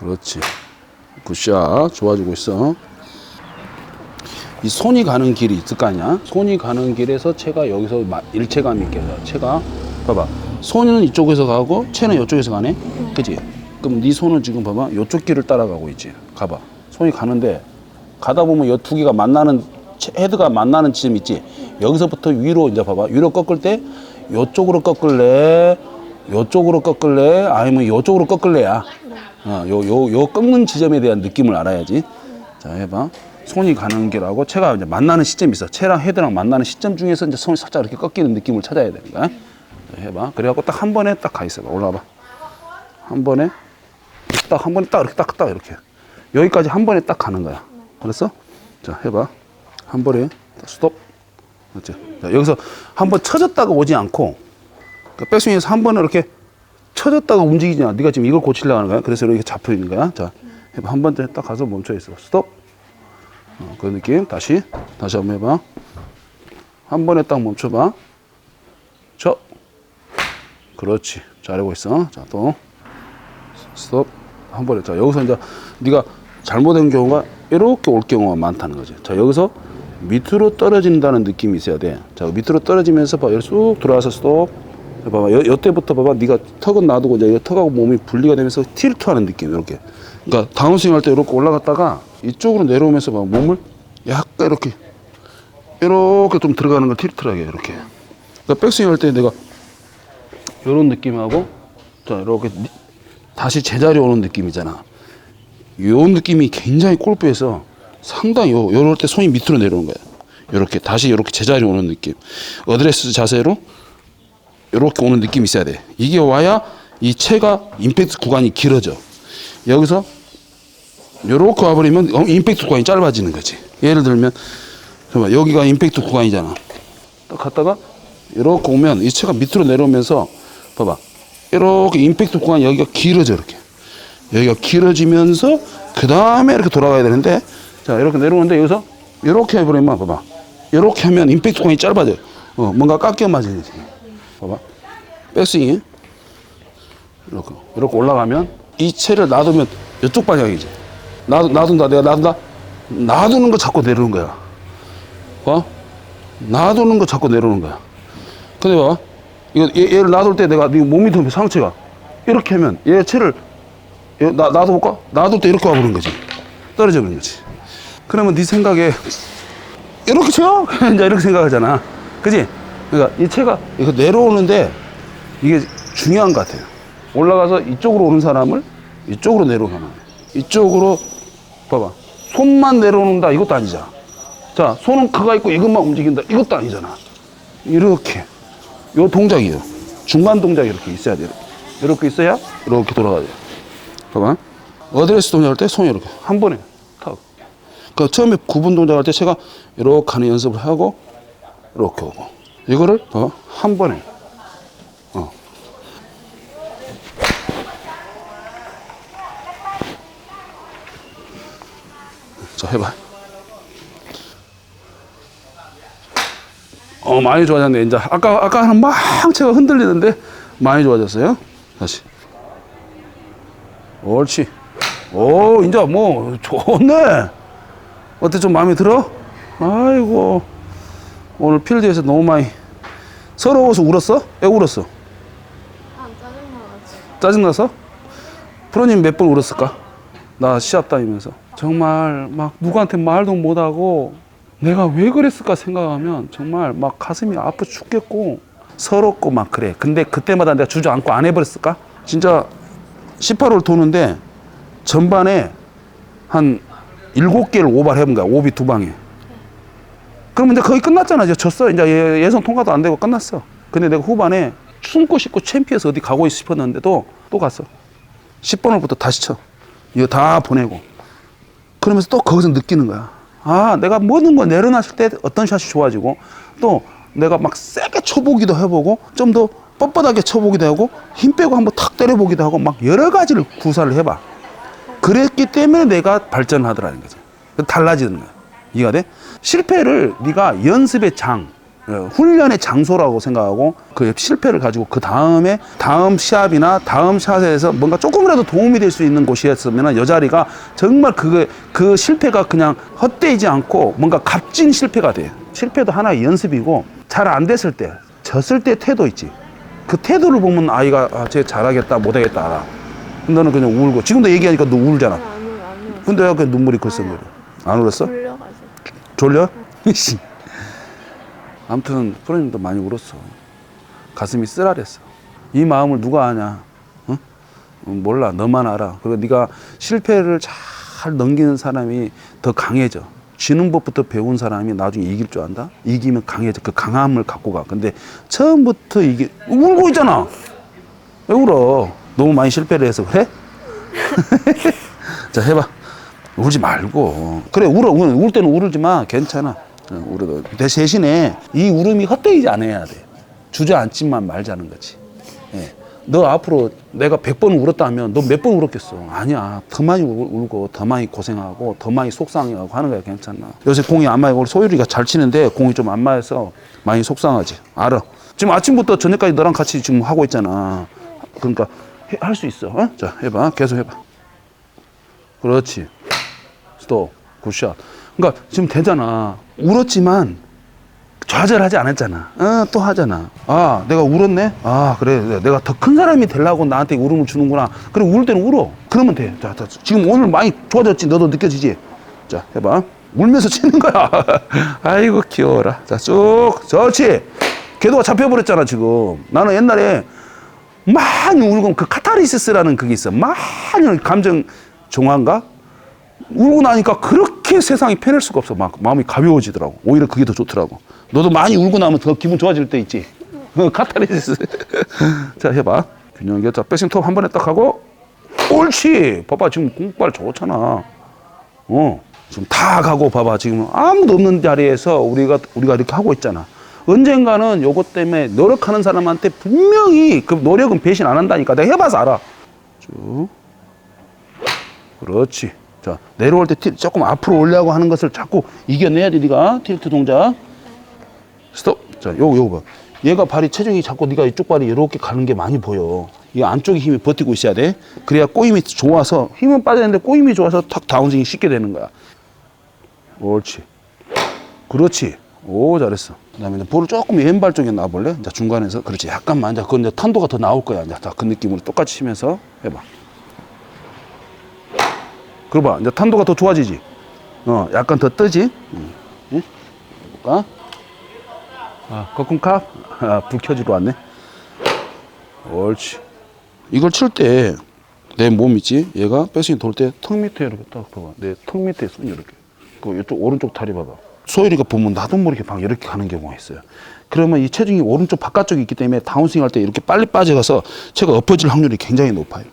그렇지. 굿샷. 좋아지고 있어. 이 손이 가는 길이 있을 거 아니야? 손이 가는 길에서 채가 여기서 마- 일체감 있게 해서 채가 봐봐. 손은 이쪽에서 가고 채는 이쪽에서 가네. 그지? 그럼 네 손은 지금 봐봐. 이쪽 길을 따라가고 있지. 가봐. 손이 가는데 가다 보면 이 두 개가 만나는 채- 헤드가 만나는 지점 있지. 여기서부터 위로 이제 봐봐. 위로 꺾을 때 이쪽으로 꺾을래? 이쪽으로 꺾을래? 아니면 이쪽으로 꺾을래야. 어, 요, 요, 요 꺾는 지점에 대한 느낌을 알아야지. 자, 해봐. 손이 가는 길하고 채가 이제 만나는 시점이 있어. 채랑 헤드랑 만나는 시점 중에서 이제 손이 살짝 이렇게 꺾이는 느낌을 찾아야 되는 거야. 자, 해봐. 그래갖고 딱 한 번에 딱 가 있어. 올라와봐. 한 번에 딱 한 번에 딱 이렇게 딱딱 이렇게. 여기까지 한 번에 딱 가는 거야. 알았어? 자, 해봐. 한 번에 딱 스톱. 그렇지. 자, 여기서 한 번 쳐졌다가 오지 않고 그 백스윙에서 한 번에 이렇게 쳐졌다가 움직이지 않아. 네가 지금 이걸 고치려고 하는 거야. 그래서 이렇게 잡혀 있는 거야. 자, 해봐. 한 번에 딱 가서 멈춰 있어. 스톱. 어, 그 느낌. 다시. 다시 한번 해봐. 한 번에 딱 멈춰봐. 쳐. 그렇지. 잘하고 있어. 자, 또. 스톱. 한 번에. 자, 여기서 이제 네가 잘못된 경우가 이렇게 올 경우가 많다는 거지. 자, 여기서 밑으로 떨어진다는 느낌이 있어야 돼. 자, 밑으로 떨어지면서 봐. 여기 쑥 들어와서 스톱. 봐봐. 여, 여때부터 봐봐. 네가 턱은 놔두고 이제 이 턱하고 몸이 분리가 되면서 틸트하는 느낌. 이렇게. 그러니까 다운스윙 할 때 이렇게 올라갔다가 이쪽으로 내려오면서 봐. 몸을 약간 이렇게 이렇게 좀 들어가는 걸 틸트하게 이렇게. 그러니까 백스윙 할 때 내가 이런 느낌하고 자 이렇게 니- 다시 제자리 오는 느낌이잖아. 요 느낌이 굉장히 골프에서 상당히 요 요럴 때 손이 밑으로 내려오는 거야. 요렇게 다시 요렇게 제자리 오는 느낌. 어드레스 자세로 요렇게 오는 느낌이 있어야 돼. 이게 와야 이 채가 임팩트 구간이 길어져. 여기서 요렇게 와버리면 어, 임팩트 구간이 짧아지는 거지. 예를 들면 여기가 임팩트 구간이잖아. 딱 갔다가 이렇게 오면 이 채가 밑으로 내려오면서 봐봐 이렇게 임팩트 구간 여기가 길어져 이렇게 여기가 길어지면서 그 다음에 이렇게 돌아가야 되는데 자 이렇게 내려오는데 여기서 이렇게 해버리면 봐봐 이렇게 하면 임팩트 구간이 짧아져 어 뭔가 깎여 맞으지 봐봐 백스윙이 이렇게 이렇게 올라가면 이 채를 놔두면 이쪽 방향이지 놔, 놔둔다 내가 놔둔다 놔두는 거 자꾸 내려오는 거야 어? 놔두는 거 자꾸 내려오는 거야 근데 봐. 이거 얘, 얘를 놔둘 때 내가 네 몸이 더 상체가 이렇게 하면 얘 채를 얘 나, 놔둬볼까? 놔둘 때 이렇게 와버리는 거지. 떨어져 버리는 거지. 그러면 네 생각에 이렇게 쳐? 이제 이렇게 생각하잖아. 그지? 그러니까 이 채가 이거 내려오는데 이게 중요한 것 같아요. 올라가서 이쪽으로 오는 사람을 이쪽으로 내려오면 이쪽으로 봐봐. 손만 내려오는다 이것도 아니잖아. 자, 손은 그가 있고 이것만 움직인다 이것도 아니잖아. 이렇게. 요 동작이에요. 중간 동작이 이렇게 있어야 돼요. 이렇게 있어야 이렇게 돌아가야 돼요. 봐봐. 어드레스 동작할 때 손이 이렇게 한 번에 탁. 그 처음에 구분 동작할 때 제가 이렇게 하는 연습을 하고 이렇게 오고 이거를 봐봐 한 번에. 어. 자 해봐. 어 많이 좋아졌네 이제 아까 아까는 막 채가 흔들리는데 많이 좋아졌어요? 다시. 옳지. 오 이제 뭐 좋네. 어때 좀 마음에 들어? 아이고. 오늘 필드에서 너무 많이 서러워서 울었어 왜 울었어 아 짜증나서 프로님 몇 번 울었을까 나 시합 다니면서 정말 막 누구한테 말도 못하고 내가 왜 그랬을까 생각하면 정말 막 가슴이 아파 죽겠고 서럽고 막 그래. 근데 그때마다 내가 주저앉고 안 해버렸을까? 진짜 18홀 도는데 전반에 한 일곱 개를 오바를 해본 거야. 오비 두 방에. 그러면 이제 거의 끝났잖아. 이제 졌어. 이제 예- 예선 통과도 안 되고 끝났어. 근데 내가 후반에 숨고 싶고 챔피언스 어디 가고 싶었는데도 또 갔어. 10번홀부터 다시 쳐. 이거 다 보내고. 그러면서 또 거기서 느끼는 거야. 아, 내가 모든 거 내려놨을 때 어떤 샷이 좋아지고 또 내가 막 세게 쳐보기도 해보고 좀 더 뻣뻣하게 쳐보기도 하고 힘 빼고 한번 탁 때려보기도 하고 막 여러 가지를 구사를 해봐. 그랬기 때문에 내가 발전하더라는 거지. 달라지는 거야. 이해가 돼? 실패를 네가 연습의 장, 예, 훈련의 장소라고 생각하고 그 실패를 가지고 그 다음에 다음 시합이나 다음 샷에서 뭔가 조금이라도 도움이 될 수 있는 곳이었으면 여 자리가 정말 그, 그 실패가 그냥 헛되지 않고 뭔가 값진 실패가 돼요. 실패도 하나의 연습이고 잘 안 됐을 때, 졌을 때 태도 있지. 그 태도를 보면 아이가 아, 쟤 잘하겠다, 못하겠다 알아. 너는 그냥 울고 지금도 얘기하니까 너 울잖아. 울어. 근데 왜 눈물이 글썽거려? 안 울었어? 졸려? 씨. 아무튼 프로님도 많이 울었어. 가슴이 쓰라렸어. 이 마음을 누가 아냐? 어? 어, 몰라. 너만 알아. 그리고 네가 실패를 잘 넘기는 사람이 더 강해져. 지는 법부터 배운 사람이 나중에 이길 줄 안다? 이기면 강해져. 그 강함을 갖고 가. 근데 처음부터 이게 울고 있잖아. 왜 울어? 너무 많이 실패를 해서 그래? 자 해봐. 울지 말고. 그래 울어. 울, 울 때는 울지만 괜찮아. 어, 울어도. 대- 대신에 이 울음이 헛되이지 않아야 돼. 주저앉지만 말자는 거지. 예. 너 앞으로 내가 100번 울었다면 너 몇 번 울었겠어? 아니야. 더 많이 울- 울고 더 많이 고생하고 더 많이 속상해하고 하는 거야. 괜찮아. 요새 공이 안 맞고 소율이가 잘 치는데 공이 좀 안 맞아서 많이 속상하지. 알아. 지금 아침부터 저녁까지 너랑 같이 지금 하고 있잖아. 그러니까 할 수 있어. 어? 자, 해봐. 계속 해봐. 그렇지. 스톱. 굿샷. 그러니까 지금 되잖아. 울었지만 좌절하지 않았잖아. 어, 또 하잖아. 아, 내가 울었네? 아, 그래. 내가 더 큰 사람이 되려고 나한테 울음을 주는구나. 그래, 울 때는 울어. 그러면 돼. 자, 자, 지금 오늘 많이 좋아졌지? 너도 느껴지지? 자, 해봐. 울면서 치는 거야. 아이고, 귀여워라. 자, 쭉. 좋지. 궤도가 잡혀버렸잖아, 지금. 나는 옛날에 많이 울고 그 카타르시스라는 그게 있어. 많이 감정 종화인가? 울고 나니까 그렇게 세상이 편할 수가 없어. 막 마음이 가벼워지더라고. 오히려 그게 더 좋더라고. 너도 많이 울고 나면 더 기분 좋아질 때 있지. 어, 카타르시스. 자, 해봐. 균형 자, 백스윙 톱한 번에 딱 하고. 옳지. 봐봐. 지금 공발 좋잖아. 어. 지금 다 가고 봐봐. 지금 아무도 없는 자리에서 우리가, 우리가 이렇게 하고 있잖아. 언젠가는 요것 때문에 노력하는 사람한테 분명히 그 노력은 배신 안 한다니까. 내가 해봐서 알아. 쭉. 그렇지. 자, 내려올 때 틸, 조금 앞으로 올려고 하는 것을 자꾸 이겨내야 돼, 네가. 틸트 동작. 스톱. 자, 요거, 요거 봐. 얘가 발이 체중이 자꾸 네가 이쪽 발이 이렇게 가는 게 많이 보여. 이 안쪽에 힘이 버티고 있어야 돼. 그래야 꼬임이 좋아서, 힘은 빠졌는데 꼬임이 좋아서 탁 다운스윙이 쉽게 되는 거야. 옳지. 그렇지. 오, 잘했어. 그 다음에 볼을 조금 왼발 쪽에 놔볼래? 자, 중간에서. 그렇지. 약간만. 자, 그건 이제 탄도가 더 나올 거야. 자, 그 느낌으로 똑같이 치면서 해봐. 그거 봐. 이제 탄도가 더 좋아지지. 어, 약간 더 뜨지. 응. 응? 볼까? 아, 거품캅. 아, 불 켜지러 왔네. 옳지. 이걸 칠 때, 내 몸 있지? 얘가 백스윙 돌 때 턱 밑에 이렇게 딱 봐봐. 내 턱 밑에 손이 이렇게. 그 이쪽 오른쪽 다리 봐봐. 소율이가 보면 나도 모르게 막 이렇게 가는 경우가 있어요. 그러면 이 체중이 오른쪽 바깥쪽에 있기 때문에 다운스윙 할 때 이렇게 빨리 빠져가서 체가 엎어질 확률이 굉장히 높아요.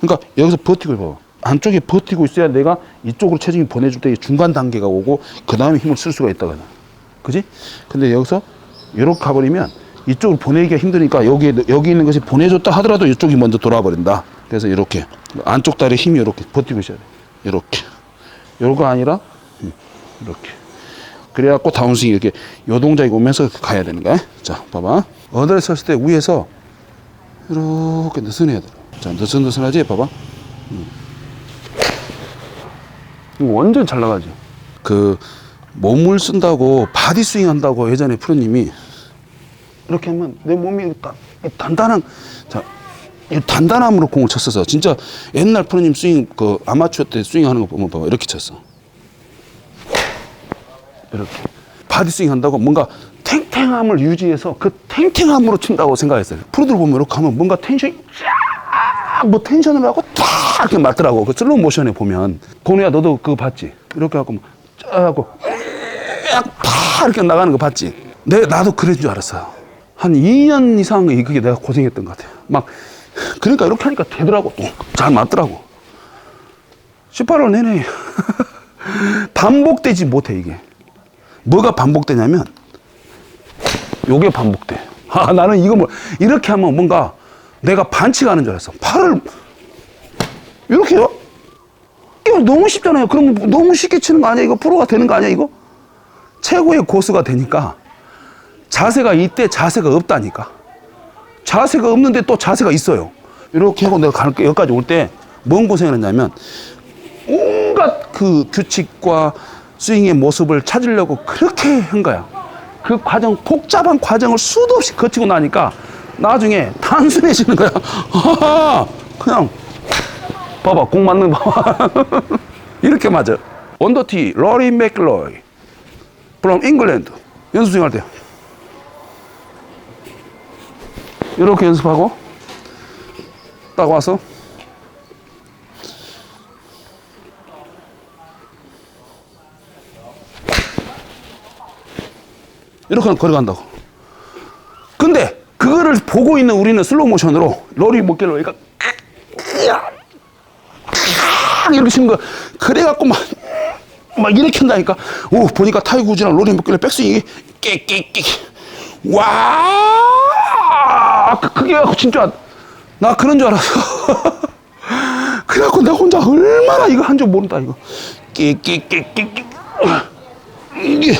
그러니까 여기서 버티고 봐봐. 안쪽에 버티고 있어야 내가 이쪽으로 체중이 보내줄 때 중간 단계가 오고 그 다음에 힘을 쓸 수가 있다거든. 그지? 근데 여기서 이렇게 가버리면 이쪽을 보내기가 힘드니까 여기 여기 있는 것이 보내줬다 하더라도 이쪽이 먼저 돌아버린다. 그래서 이렇게 안쪽 다리 힘이 이렇게 버티고 있어야 돼. 이렇게. 요거 아니라 음, 이렇게. 그래갖고 다운스윙 이렇게 요 동작이 오면서 가야 되는 거야. 자, 봐봐. 어드레 섰을 때 위에서 이렇게 느슨해야 돼. 자, 느슨느슨하지? 봐봐. 이거 완전 잘 나가지. 그 몸을 쓴다고 바디 스윙 한다고 예전에 프로님이 이렇게 하면 내 몸이 단단한 자, 이 단단함으로 공을 쳤었어. 진짜 옛날 프로님 스윙 그 아마추어 때 스윙하는 거 보면 봐봐 이렇게 쳤어. 이렇게 바디 스윙 한다고 뭔가 탱탱함을 유지해서 그 탱탱함으로 친다고 생각했어요. 프로들 보면 이렇게 하면 뭔가 텐션이 쫙뭐 텐션을 하고 탁 이렇게 맞더라고. 그 슬로우 모션에 보면 고누야 너도 그거 봤지? 이렇게 하고 쫙 하고 쫙팍 이렇게 나가는 거 봤지? 내 나도 그런 줄 알았어요. 한 2년 이상 이 그게 내가 고생했던 것 같아요. 막 그러니까 이렇게 하니까 되더라고. 또 잘 맞더라고. 18월 내내 반복되지 못해 이게. 뭐가 반복되냐면 요게 반복돼. 아, 나는 이거 뭐 이렇게 하면 뭔가 내가 반칙하는 줄 알았어. 팔을 이렇게요? 이거 너무 쉽잖아요. 그럼 너무 쉽게 치는 거 아니야? 이거 프로가 되는 거 아니야? 이거 최고의 고수가 되니까 자세가 이때 자세가 없다니까. 자세가 없는데 또 자세가 있어요. 이렇게 하고 내가 갈게 여기까지 올 때 뭔 고생을 했냐면 온갖 그 규칙과 스윙의 모습을 찾으려고 그렇게 한 거야. 그 과정, 복잡한 과정을 수도 없이 거치고 나니까 나중에 단순해지는 거야. 그냥 봐봐, 공 맞는 거. 이렇게 맞아. 원더티, 로리 맥로이, from 잉글랜드. 연습 중할 때. 이렇게 연습하고, 딱 와서, 이렇게 걸어간다고. 근데 그거를 보고 있는 우리는 슬로우 모션으로 로리 목결로 이렇게 치는 거 그래갖고 막, 막 이렇게 한다니까. 오 보니까 우즈랑 로리 목결로 백스윙이 깨깨깨. 와! 그- 그게 진짜 나 그런 줄 알았어. 그래갖고 내가 혼자 얼마나 이거 한 줄 모른다 이거. 깨깨깨깨깨. 이게.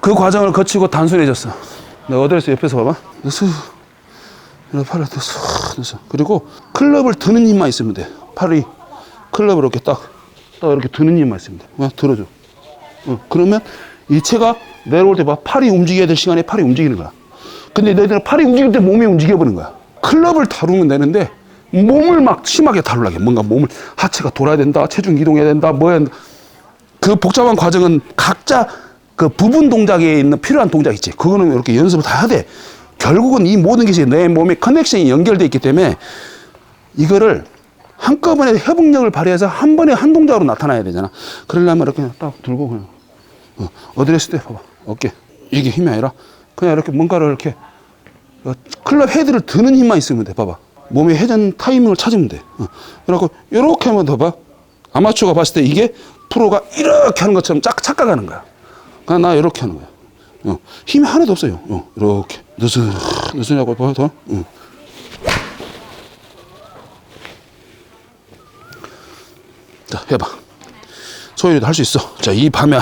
그 과정을 거치고 단순해졌어. 내가 어드레스 옆에서 봐봐. 그래서 이렇게 팔을 이렇게 쏙 넣어서 그리고 클럽을 드는 힘만 있으면 돼. 팔이 클럽을 이렇게 딱, 딱 이렇게 드는 힘만 있으면 돼. 그냥 들어줘. 어, 그러면 이 채가 내려올 때 봐. 팔이 움직여야 될 시간에 팔이 움직이는 거야. 근데 너희들은 팔이 움직일 때 몸이 움직여버린 거야. 클럽을 다루면 되는데 몸을 막 심하게 다루려게. 뭔가 몸을 하체가 돌아야 된다. 체중 이동해야 된다. 뭐 된다. 그 복잡한 과정은 각자 그 부분 동작에 있는 필요한 동작 있지. 그거는 이렇게 연습을 다 해야 돼. 결국은 이 모든 것이 내 몸에 커넥션이 연결돼 있기 때문에 이거를 한꺼번에 회복력을 발휘해서 한 번에 한 동작으로 나타나야 되잖아. 그러려면 이렇게 딱 들고 그냥 어, 어드레스 때 봐봐. 어깨. 이게 힘이 아니라 그냥 이렇게 뭔가를 이렇게 어, 클럽 헤드를 드는 힘만 있으면 돼. 봐봐. 몸의 회전 타이밍을 찾으면 돼. 어. 그래갖고 이렇게 하면 더 봐. 아마추어가 봤을 때 이게 프로가 이렇게 하는 것처럼 짝 착각하는 거야. 그냥 나 이렇게 하는 거야. 어. 힘이 하나도 없어요. 어. 이렇게 느슬 느슬하고 봐 더. 어. 자 해봐. 소율이도 할 수 있어. 자, 이 밤에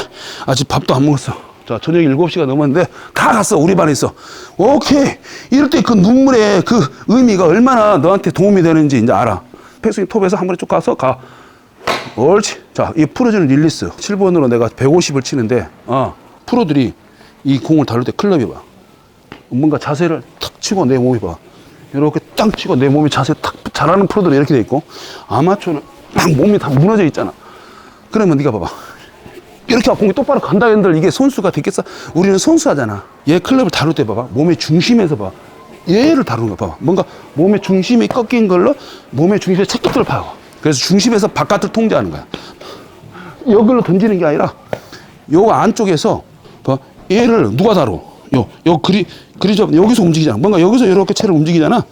아직 밥도 안 먹었어. 자, 저녁 7시가 넘었는데 다 갔어. 우리 반에 있어. 오케이. 이럴 때 그 눈물의 그 의미가 얼마나 너한테 도움이 되는지 이제 알아. 백스윙 톱에서 한 번에 쭉 가서 가. 옳지. 자, 이 풀어주는 릴리스. 7번으로 내가 150을 치는데, 어, 프로들이 이 공을 다룰 때 클럽이 봐. 뭔가 자세를 탁 치고 내 몸이 봐. 이렇게 딱 치고 내 몸이 자세 탁 잘하는 프로들은 이렇게 돼 있고, 아마추어는 막 몸이 다 무너져 있잖아. 그러면 네가 봐봐. 이렇게 공이 똑바로 간다 했는데 이게 선수가 되겠어? 우리는 선수 하잖아. 얘 클럽을 다룰 때 봐봐. 몸의 중심에서 봐. 얘를 다루는 거 봐봐. 뭔가 몸의 중심이 꺾인 걸로 몸의 중심에 체격들을 파고. 그래서 중심에서 바깥을 통제하는 거야. 여기로 던지는 게 아니라 요 안쪽에서 봐. 얘를 누가 다뤄? 요, 요 그리, 그리 접 여기서 움직이잖아. 뭔가 여기서 이렇게 채를 움직이잖아.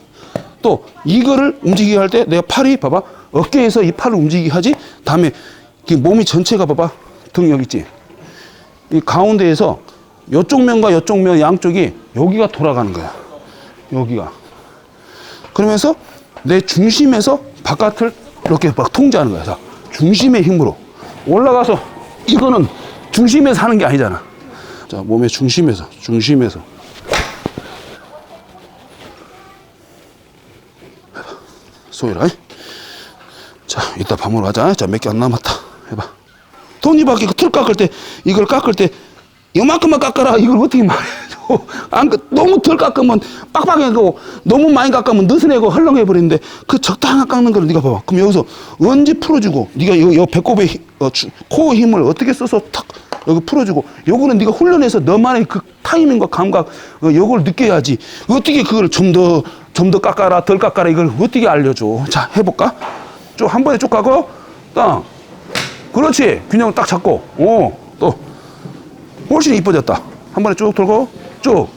또 이거를 움직이게 할 때 내가 팔이 봐봐. 어깨에서 이 팔을 움직이게 하지. 다음에 이 몸이 전체가 봐봐. 등 여기 있지. 이 가운데에서 요쪽 면과 요쪽 면 양쪽이 여기가 돌아가는 거야. 여기가. 그러면서 내 중심에서 바깥을 이렇게 막 통제하는 거야. 자, 중심의 힘으로 올라가서 이거는 중심에서 하는 게 아니잖아. 자, 몸의 중심에서, 중심에서. 소희라. 자, 이따 밥 먹으러 가자. 자, 몇 개 안 남았다. 해봐. 돈이 밖에 그틀 깎을 때, 이걸 깎을 때, 이만큼만 깎아라. 이걸 어떻게 말해줘. 안, 그- 너무 덜 깎으면 빡빡해고, 너무 많이 깎으면 느슨해고 헐렁해 버리는데, 그 적당한 깎는 걸 네가 봐봐. 그럼 여기서 언제 풀어주고, 네가 요, 요 배꼽의 힘, 어, 주- 코어 힘을 어떻게 써서 탁, 여기 풀어주고, 요거는 네가 훈련해서 너만의 그 타이밍과 감각, 어, 요걸 느껴야지. 어떻게 그걸 좀 더, 좀 더 깎아라, 덜 깎아라, 이걸 어떻게 알려줘. 자, 해볼까? 쭉 한 번에 쭉 가고, 땅. 그렇지. 균형을 딱 잡고. 오, 또. 훨씬 이뻐졌다. 한 번에 쭉 돌고, 쭉.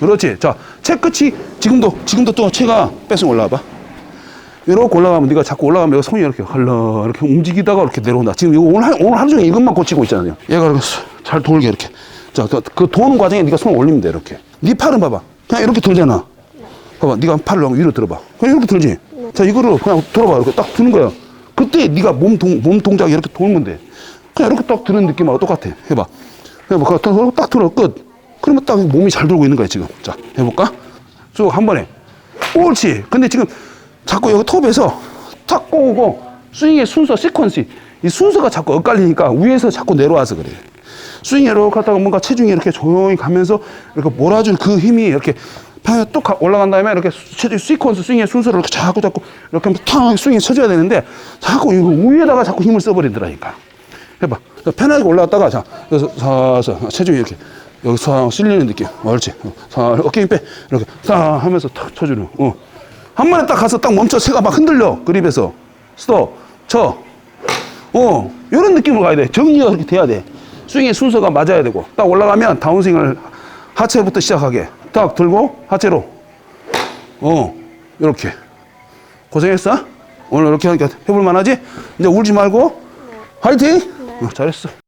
그렇지. 자, 채 끝이 지금도, 지금도 또 채가 뺏어 올라와봐. 이렇게 올라가면 네가 자꾸 올라가면 손이 이렇게 흘러 이렇게 움직이다가 이렇게 내려온다. 지금 이거 오늘, 하, 오늘 하루 종일 이것만 고치고 있잖아요. 얘가 이렇게 잘 돌게 이렇게. 자, 그, 그 도는 과정에 네가 손을 올리면 돼 이렇게. 네 팔은 봐봐. 그냥 이렇게 들잖아. 봐봐, 네가 팔을 위로 들어봐. 그냥 이렇게 들지. 자, 이거를 그냥 들어봐. 이렇게 딱 드는 거야. 그때 네가 몸, 동, 몸 동작이 이렇게 돌면 돼. 그냥 이렇게 딱 드는 느낌하고 똑같아. 해봐. 해볼까? 딱, 딱 들어, 끝. 그러면 딱 몸이 잘 돌고 있는 거야, 지금. 자, 해볼까? 쭉 한 번에. 옳지. 근데 지금 자꾸 여기 톱에서 탁 꼬고 스윙의 순서, 시퀀스. 이 순서가 자꾸 엇갈리니까 위에서 자꾸 내려와서 그래. 스윙에 이렇게 갔다가 뭔가 체중이 이렇게 조용히 가면서 이렇게 몰아준 그 힘이 이렇게 방에 뚝 가- 올라간 다음에 이렇게 시퀀스 스윙의 순서를 이렇게 자꾸 자꾸 이렇게 탁 스윙이 쳐줘야 되는데 자꾸 이거 위에다가 자꾸 힘을 써버리더라니까. 해봐. 편하게 올라갔다가 자 여기서 사서 체중이 이렇게 여기 사 실리는 느낌. 옳지. 사 어깨 힘 빼. 이렇게 사 하면서 탁 쳐주는. 어. 한 번에 딱 가서 딱 멈춰. 채가 막 흔들려. 그립에서 스톱 쳐. 어 이런 느낌으로 가야 돼. 정리가 그렇게 돼야 돼. 스윙의 순서가 맞아야 되고 딱 올라가면 다운스윙을 하체부터 시작하게 딱 들고 하체로 어 이렇게 고생했어? 오늘 이렇게 하니까 해볼 만하지? 이제 울지 말고 화이팅! 어, 잘했어.